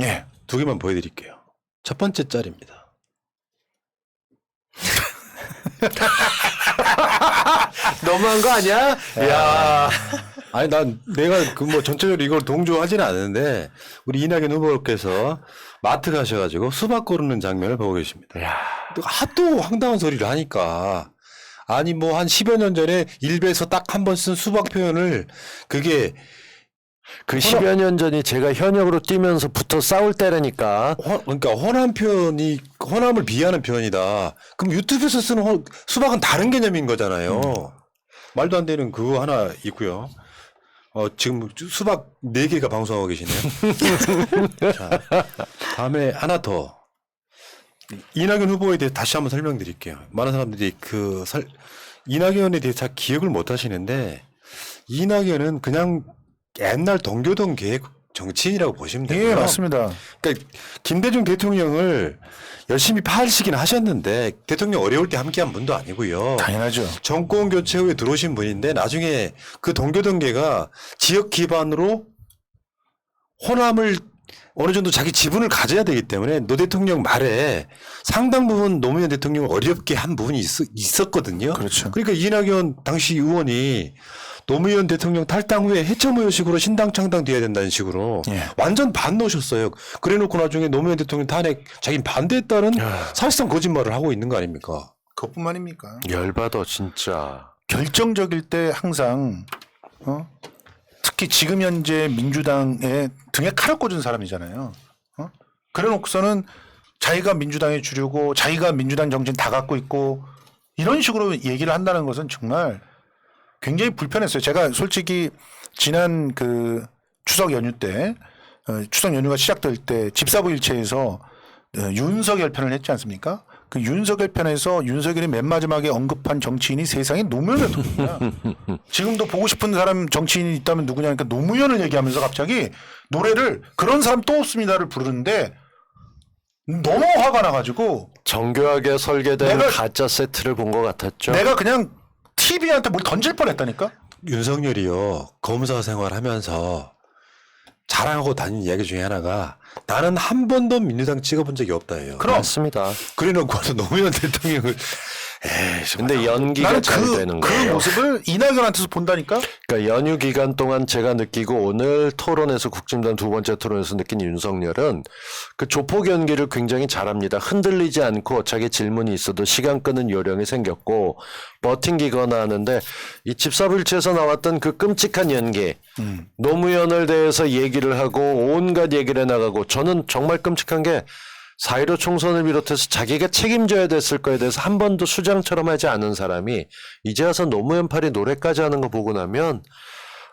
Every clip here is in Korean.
예. 두 개만 보여드릴게요. 첫 번째 짤입니다. 너무한 거 아니야? 야. 아니 난 내가 그 뭐 전체적으로 이걸 동조하지는 않는데 우리 이낙연 후보께서 마트 가셔가지고 수박 고르는 장면을 보고 계십니다. 야. 하도 황당한 소리를 하니까 아니 뭐 한 10여 년 전에 일베에서 딱 한 번 쓴 수박 표현을 그게 그 10여 년 전이 제가 현역으로 뛰면서 붙어 싸울 때라니까. 허, 그러니까 호남 표현이 호남을 비하는 표현이다. 그럼 유튜브에서 쓰는 호- 수박은 다른 개념인 거잖아요. 말도 안 되는 그거 하나 있고요. 어, 지금 수박 네 개가 방송하고 계시네요. 자, 다음에 하나 더. 이낙연 후보에 대해 다시 한번 설명드릴게요. 많은 사람들이 그 설, 이낙연에 대해 잘 기억을 못 하시는데 이낙연은 그냥 옛날 동교동 계획 정치인이라고 보시면 돼요. 예, 맞습니다. 그러니까 김대중 대통령을 열심히 파시긴 하셨는데 대통령 어려울 때 함께한 분도 아니고요. 당연하죠. 정권 교체 후에 들어오신 분인데 나중에 그 동교동계가 지역 기반으로 호남을 어느 정도 자기 지분을 가져야 되기 때문에 노 대통령 말에 상당 부분 노무현 대통령을 어렵게 한 부분이 있, 었거든요 그렇죠. 그러니까 이낙연 당시 의원이 노무현 대통령 탈당 후에 해체무효식으로 신당 창당돼야 된다는 식으로 예. 완전 반놓으셨어요. 그래놓고 나중에 노무현 대통령 탄핵 자기는 반대했다는 사실상 거짓말을 하고 있는 거 아닙니까? 그것뿐만입니까? 열받아 진짜. 결정적일 때 항상 어? 특히 지금 현재 민주당의 등에 칼을 꽂은 사람이잖아요. 어? 그래놓고서는 자기가 민주당에 주려고 자기가 민주당 정신 다 갖고 있고 이런 식으로 얘기를 한다는 것은 정말 굉장히 불편했어요. 제가 솔직히 지난 그 추석 연휴 때 어, 추석 연휴가 시작될 때 집사부 일체에서 어, 윤석열 편을 했지 않습니까? 그 윤석열 편에서 윤석열이 맨 마지막에 언급한 정치인이 세상에 노무현 대통령이야. 지금도 보고 싶은 사람 정치인이 있다면 누구냐 니까 노무현을 얘기하면서 갑자기 노래를 그런 사람 또 없습니다를 부르는데 너무 화가 나가지고 정교하게 설계된 내가- 가짜 세트를 본 것 같았죠. 내가 그냥 TV한테 뭘 던질 뻔했다니까. 윤석열이요 검사 생활하면서 자랑하고 다니는 이야기 중에 하나가 나는 한 번도 민주당 찍어본 적이 없다예요. 그럼 맞습니다. 그래놓고서 노무현 대통령을 에이, 근데 연기가 나는 잘 그, 되는 그 거예요. 모습을 이낙연한테서 본다니까. 그러니까 연휴 기간 동안 제가 느끼고 오늘 토론에서 국진당 두 번째 토론에서 느낀 윤석열은 그 조폭 연기를 굉장히 잘합니다. 흔들리지 않고 자기 질문이 있어도 시간 끄는 요령이 생겼고 버팅기거나 하는데 이 집사불치에서 나왔던 그 끔찍한 연기 노무현을 대해서 얘기를 하고 온갖 얘기를 해 나가고 저는 정말 끔찍한 게 4.15 총선을 비롯해서 자기가 책임져야 됐을 거에 대해서 한 번도 수장처럼 하지 않은 사람이 이제 와서 노무현 팔이 노래까지 하는 거 보고 나면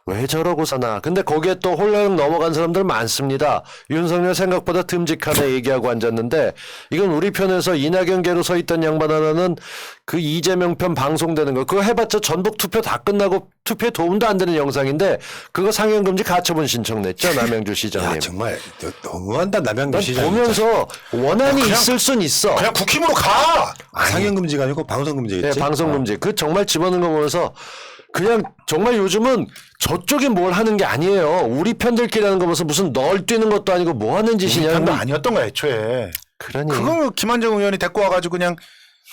왜 저러고 사나. 근데 거기에 또 홀랑 넘어간 사람들 많습니다. 윤석열 생각보다 듬직하네 얘기하고 앉았는데 이건 우리 편에서 이낙연 계로 서 있던 양반 하나는 그 이재명 편 방송되는 거 그거 해봤자 전북 투표 다 끝나고 투표에 도움도 안 되는 영상인데 그거 상영금지 가처분 신청 냈죠 남양주 시장님. 야 정말 너- 너무한다 남양주 난 시장. 보면서 원한이 그냥- 있을 순 있어. 그냥 국힘으로 가. 아, 상영금지가 아니고 방송금지겠지. 네, 방송 금지. 그 정말 집어넣는 거 보면서 그냥 정말 요즘은 저쪽이 뭘 하는 게 아니에요. 우리 편들끼리 하는 거 보면서 무슨 널 뛰는 것도 아니고 뭐 하는 짓이냐. 편도 아니었던 거야 애초에. 그러니 그걸 김한정 의원이 데리고 와가지고 그냥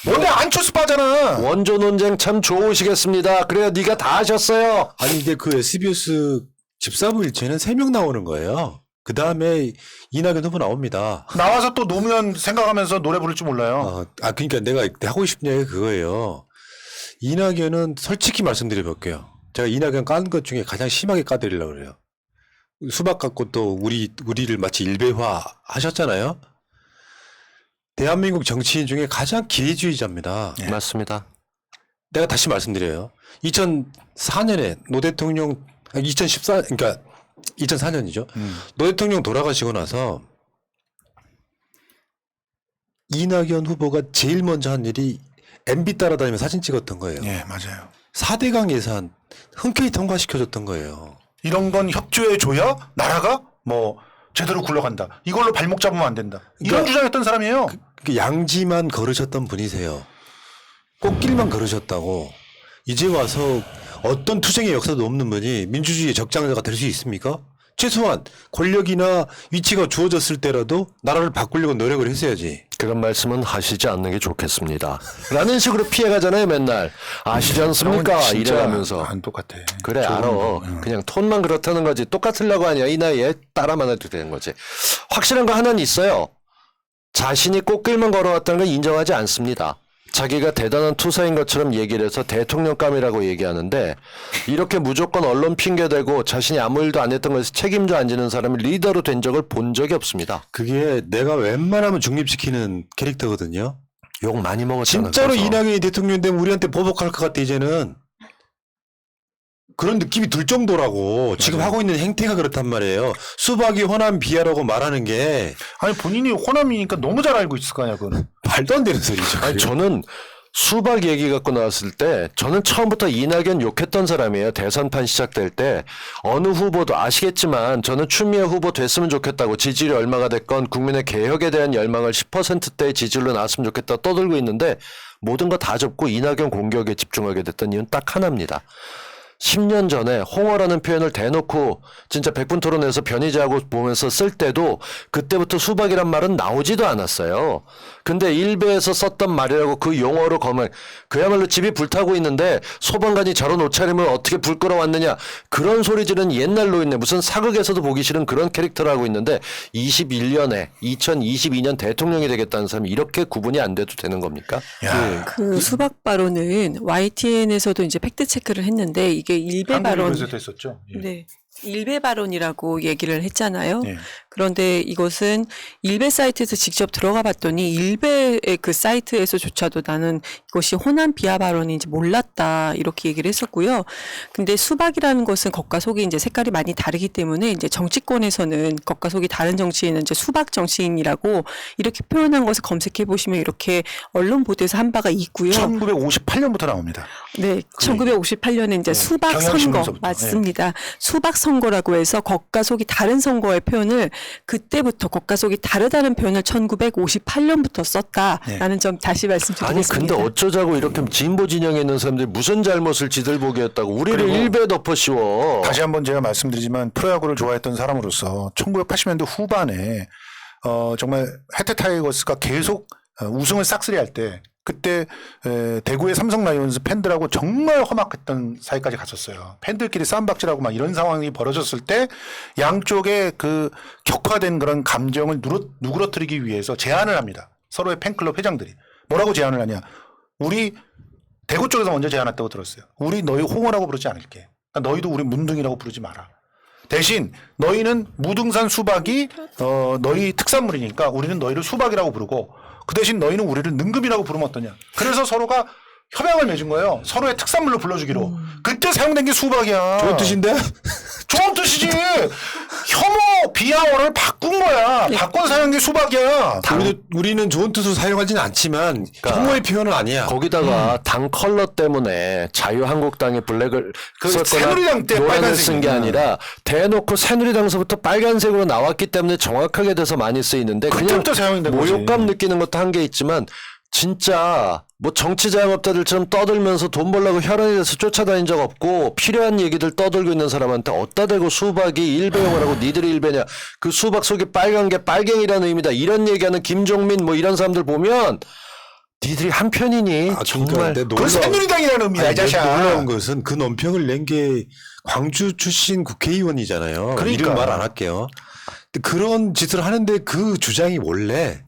원래 안철수파잖아. 원조 논쟁 참 좋으시겠습니다. 그래요. 네가 다 하셨어요. 아니 근데 그 SBS 집사부일체는 세명 나오는 거예요. 그 다음에 이낙연 후보 나옵니다. 나와서 또 노무현 생각하면서 노래 부를 줄 몰라요. 어, 아 그러니까 내가 하고 싶은 얘기가 그거예요. 이낙연은 솔직히 말씀드려 볼게요. 제가 이낙연 깐 것 중에 가장 심하게 까드리려고 그래요. 수박 갖고 또 우리 우리를 마치 일배화 하셨잖아요. 대한민국 정치인 중에 가장 기회주의자입니다. 맞습니다. 내가 다시 말씀드려요. 2004년에 노 대통령 2014 그러니까 2004년이죠. 음. 노 대통령 돌아가시고 나서 이낙연 후보가 제일 먼저 한 일이 MB 따라다니며 사진 찍었던 거예요. 예 맞아요. 4대강 예산 흔쾌히 통과시켜줬던 거예요. 이런 건 협조해 줘야 나라가 뭐 제대로 굴러간다. 이걸로 발목 잡으면 안 된다. 이런 그러니까 주장했던 사람이에요. 그 양지만 걸으셨던 분이세요. 꽃길만 걸으셨다고. 이제 와서 어떤 투쟁의 역사도 없는 분이 민주주의의 적장자가 될 수 있습니까? 최소한 권력이나 위치가 주어졌을 때라도 나라를 바꾸려고 노력을 했어야지. 그런 말씀은 하시지 않는 게 좋겠습니다. 라는 식으로 피해가잖아요, 맨날. 아시지 않습니까? 진짜 이래가면서. 안 똑같아. 그래, 알아. 거. 응. 그냥 톤만 그렇다는 거지. 똑같으려고 하냐. 이 나이에 따라만 해도 되는 거지. 확실한 거 하나는 있어요. 자신이 꽃길만 걸어왔다는 걸 인정하지 않습니다. 자기가 대단한 투사인 것처럼 얘기를 해서 대통령감이라고 얘기하는데 이렇게 무조건 언론 핑계대고 자신이 아무 일도 안 했던 것에 책임져 안 지는 사람이 리더로 된 적을 본 적이 없습니다. 그게 내가 웬만하면 중립시키는 캐릭터거든요. 욕 많이 먹었잖아. 진짜로 그래서. 이낙연이 대통령 되면 우리한테 보복할 것 같아 이제는. 그런 느낌이 들 정도라고 지금 하고 있는 행태가 그렇단 말이에요. 수박이 호남 비하라고 말하는 게 아니 본인이 호남이니까 너무 잘 알고 있을 거 아니야 그거는. 말도 안 되는 소리죠. 아니 저는 수박 얘기 갖고 나왔을 때 저는 처음부터 이낙연 욕했던 사람이에요. 대선판 시작될 때 어느 후보도 아시겠지만 저는 추미애 후보 됐으면 좋겠다고 지지율이 얼마가 됐건 국민의 개혁에 대한 열망을 10%대 지지율로 나왔으면 좋겠다 떠들고 있는데 모든 거 다 접고 이낙연 공격에 집중하게 됐던 이유는 딱 하나입니다. 10년 전에 홍어라는 표현을 대놓고 진짜 백분 토론에서 변희재하고 보면서 쓸 때도 그때부터 수박이란 말은 나오지도 않았어요. 근데 일베에서 썼던 말이라고 그 용어로 검은 그야말로 집이 불타고 있는데 소방관이 저런 옷차림을 어떻게 불 끌어왔느냐 그런 소리 지른 옛날 노인네 무슨 사극에서도 보기 싫은 그런 캐릭터를 하고 있는데 21년에 2022년 대통령이 되겠다는 사람이 이렇게 구분이 안 돼도 되는 겁니까? 야, 그 수박 발언은 YTN에서도 이제 팩트 체크를 했는데 이게 일베 발언, 한국에서도 했었죠. 예. 네, 일베 발언이라고 얘기를 했잖아요. 예. 그런데 이것은 일베 사이트에서 직접 들어가 봤더니 일베의 그 사이트에서조차도 나는 이것이 호남 비하 발언인지 몰랐다 이렇게 얘기를 했었고요. 근데 수박이라는 것은 겉과 속이 이제 색깔이 많이 다르기 때문에 이제 정치권에서는 겉과 속이 다른 정치인은 이제 수박 정치인이라고 이렇게 표현한 것을 검색해 보시면 이렇게 언론 보도에서 한 바가 있고요. 1958년부터 나옵니다. 네, 1958년에 이제 수박 선거 경향신문서부터. 맞습니다. 수박 선거라고 해서 겉과 속이 다른 선거의 표현을 그때부터 겉과 속이 다르다는 표현을 1958년부터 썼다라는 점 다시 아니 말씀드리겠습니다. 근데 어쩌자고 이렇게 진보 진영에 있는 사람들이 무슨 잘못을 지들 보게 했다고 우리를 일배 덮어 씌워. 다시 한번 제가 말씀드리지만 프로야구를 좋아했던 사람으로서 1980년대 후반에 어 정말 해태 타이거스가 계속 어, 우승을 싹쓸이 할 때 그때 에, 대구의 삼성 라이온즈 팬들하고 정말 험악했던 사이까지 갔었어요. 팬들끼리 쌈박질하고 막 이런 상황이 벌어졌을 때 양쪽의 그 격화된 그런 감정을 누르, 누그러뜨리기 위해서 제안을 합니다. 서로의 팬클럽 회장들이 뭐라고 제안을 하냐? 우리 대구 쪽에서 먼저 제안했다고 들었어요. 우리 너희 홍어라고 부르지 않을게. 그러니까 너희도 우리 문둥이라고 부르지 마라. 대신 너희는 무등산 수박이 어 너희 특산물이니까 우리는 너희를 수박이라고 부르고 그 대신 너희는 우리를 능금이라고 부르면 어떠냐. 그래서 서로가 협약을 맺은 거예요. 서로의 특산물로 불러주기로. 그때 사용된 게 수박이야. 좋은 뜻인데? 좋은 뜻이지. 혐오 비하어를 바꾼 거야. 바꿔 사용한 게 수박이야. 우리도, 우리는 좋은 뜻으로 사용하지는 않지만 혐오의 표현은 아니야. 거기다가 음. 당 컬러 때문에 자유한국당의 블랙을 그 썼거나 새누리당 때 노란을 빨간색이구나. 쓴게 아니라 대놓고 새누리당서부터 빨간색으로 나왔기 때문에 정확하게 돼서 많이 쓰이는데 그냥 그때부터 사용된 거지. 모욕감 느끼는 것도 한 게 있지만 진짜 뭐 정치 자영업자들처럼 떠들면서 돈 벌려고 혈안이 돼서 쫓아다닌 적 없고 필요한 얘기들 떠들고 있는 사람한테 어디다 대고 수박이 일배용을 하고 니들이 일배냐 그 수박 속에 빨간 게 빨갱이라는 의미다 이런 얘기하는 김종민 뭐 이런 사람들 보면 니들이 한 편이니 아, 정말 그러니까 그건 놀라- 새누리당이라는 의미야, 자식아. 놀라운 것은 그 논평을 낸 게 광주 출신 국회의원이잖아요. 그러니까. 이름 말 안 할게요. 그런 짓을 하는데 그 주장이 원래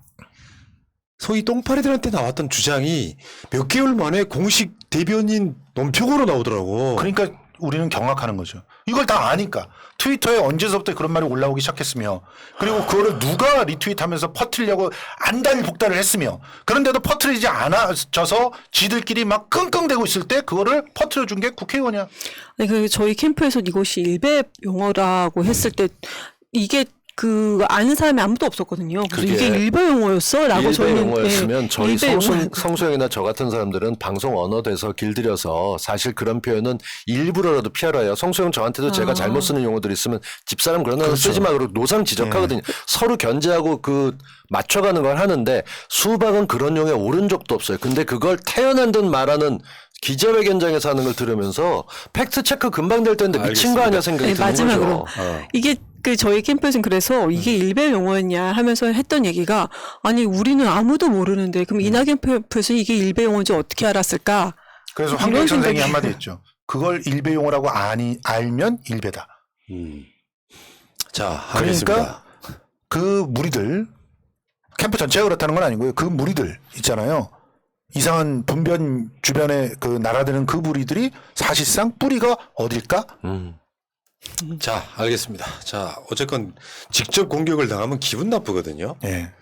소위 똥파리들한테 나왔던 주장이 몇 개월 만에 공식 대변인 논평으로 나오더라고. 그러니까 우리는 경악하는 거죠. 이걸 다 아니까. 트위터에 언제서부터 그런 말이 올라오기 시작했으며 그리고 그거를 누가 리트윗하면서 퍼뜨리려고 안달 복달을 했으며 그런데도 퍼뜨리지 않아져서 지들끼리 막 끙끙대고 있을 때 그거를 퍼뜨려 준 게 국회의원이야. 네, 그 저희 캠프에서 이것이 일베 용어라고 했을 때 이게 그 아는 사람이 아무도 없었거든요. 그래서 그게 이게 일베 용어였어라고 일배 저희는 용어였으면 예, 저희 일베 성수, 용어. 성수형이나 저 같은 사람들은 방송 언어돼서 길들여서 사실 그런 표현은 일부러라도 피하라요. 성수형 저한테도 제가 아. 잘못 쓰는 용어들 있으면 집사람 그런 단어 쓰지 마 그러고 노상 지적하거든요. 서로 견제하고 그 맞춰가는 걸 하는데 수박은 그런 용에 오른 적도 없어요. 근데 그걸 태어난 듯 말하는 기자회견장에서 하는 걸 들으면서 팩트 체크 금방 될 텐데 미친 거 아니야 생각이 네, 드는 마지막으로 거죠. 어. 이게 그 저희 캠프에서는 그래서 이게 일베 용어였냐 하면서 했던 얘기가 아니 우리는 아무도 모르는데 그럼 이낙연 캠프에서 이게 일베 용어인지 어떻게 알았을까? 그래서 이런 황교익 선생이 한마디 했죠. 그걸 일베 용어라고 아니 알면 일베다. 음. 자, 그러니까 하겠습니다. 그 무리들 캠프 전체가 그렇다는 건 아니고요. 그 무리들 있잖아요. 이상한 분변 주변에 그 날아드는 그 무리들이 사실상 뿌리가 어딜까? 음. 자, 알겠습니다. 자, 어쨌건 직접 공격을 당하면 기분 나쁘거든요. 예.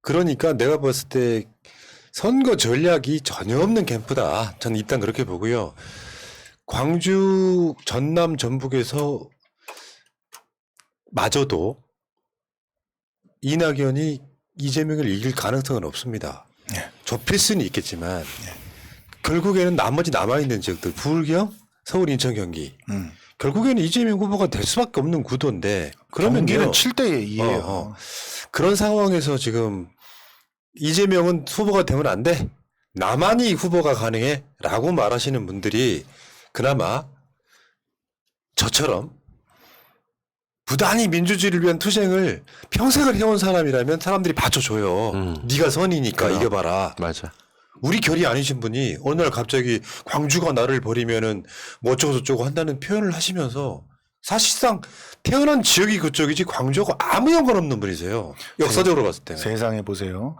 그러니까 내가 봤을 때 선거 전략이 전혀 없는 캠프다. 저는 일단 그렇게 보고요. 광주, 전남, 전북에서 마저도 이낙연이 이재명을 이길 가능성은 없습니다. 네. 좁힐 수는 있겠지만 결국에는 나머지 남아있는 지역들 부울경, 서울, 인천, 경기 음. 결국에는 이재명 후보가 될 수밖에 없는 구도인데 그러면요. 경기는 7대 2예요. 어, 어. 그런 상황에서 지금 이재명은 후보가 되면 안 돼. 나만이 후보가 가능해. 라고 말하시는 분들이 그나마 저처럼 부단히 민주주의를 위한 투쟁을 평생을 해온 사람이라면 사람들이 받쳐줘요. 음. 네가 선이니까 그럼. 이겨봐라. 맞아. 우리 결이 아니신 분이 어느 날 갑자기 광주가 나를 버리면은 뭐 어쩌고 저쩌고 한다는 표현을 하시면서 사실상 태어난 지역이 그쪽이지 광주하고 아무 연관 없는 분이세요. 역사적으로 봤을 때는. 세상에 보세요.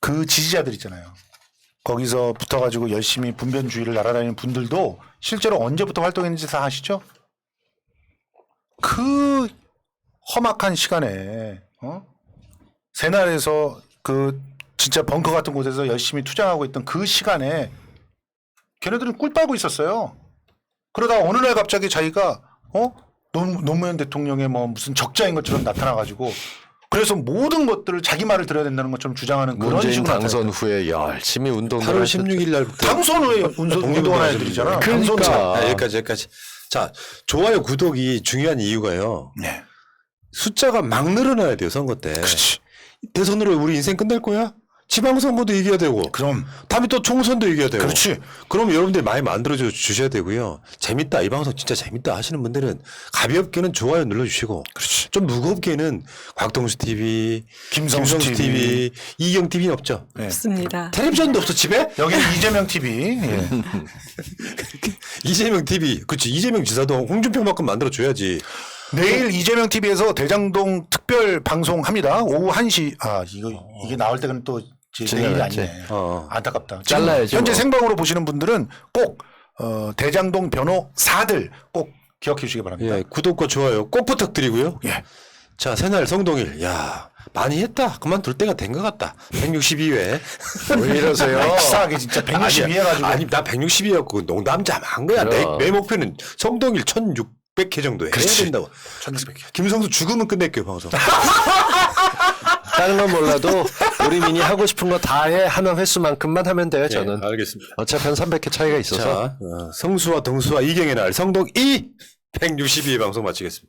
그 지지자들 있잖아요. 거기서 붙어가지고 열심히 분변주의를 날아다니는 분들도 실제로 언제부터 활동했는지 다 아시죠? 그 험악한 시간에 어? 새날에서 그 진짜 벙커 같은 곳에서 열심히 투쟁하고 있던 그 시간에 걔네들은 꿀 빨고 있었어요. 그러다가 어느 날 갑자기 자기가 어 노- 노무현 대통령의 뭐 무슨 적자인 것처럼 나타나가지고 그래서 모든 것들을 자기 말을 들어야 된다는 것처럼 주장하는 그런 문재인 식으로 당선 나타났어요. 후에 열심히 운동을 8월 하셨죠. 16일 날부터 당선 후에 운동, 운동하는 애들이잖아. 그러니까. 아, 여기까지 여기까지. 자 좋아요 구독이 중요한 이유가요. 네. 숫자가 막 늘어나야 돼요 선거 때. 그렇지. 대선으로 우리 인생 끝날 거야? 지방선거도 이겨야 되고 그럼 다음에 또 총선도 이겨야 되고. 그렇지. 그럼 여러분들 많이 만들어 주셔야 되고요. 재밌다. 이 방송 진짜 재밌다 하시는 분들은 가볍게는 좋아요 눌러 주시고 그렇지. 좀 무겁게는 곽동수 TV, 김성수 김성수 TV. TV, 이경 TV는 없죠. 네. 없습니다. 텔레비전도 없어 집에? 여기 이재명 TV. 예. 이재명 TV. 그렇지. 이재명 지사도 홍준표만큼 만들어 줘야지. 내일 이재명 TV에서 대장동 특별 방송 합니다. 오후 1시. 아, 이거 이게 나올 때는 또 지나갔지. 아니네. 어. 안타깝다. 지금 잘라야죠, 현재 뭐. 생방으로 보시는 분들은 꼭 어, 대장동 변호사들 꼭 기억해 주시기 바랍니다. 예, 구독과 좋아요 꼭 부탁드리고요. 예. 자, 새날 성동일. 야, 많이 했다. 그만둘 때가 된 것 같다. 162회. 왜 이러세요? 아이, 치사하게 진짜 160 해가지고. 아니, 나 160이었고 농담 좀한 거야. 내. 내 목표는 성동일 1600회 정도 해야 그렇지. 된다고. 1600. 김성수 죽으면 끝낼게요, 방송. 다른 건 몰라도 우리 민이 하고 싶은 거 다 해. 하는 횟수만큼만 하면 돼요, 저는. 예, 알겠습니다. 어차피 한 300회 차이가 있어서. 자, 어, 성수와 동수와 이경의 날 성동 2 162회 방송 마치겠습니다.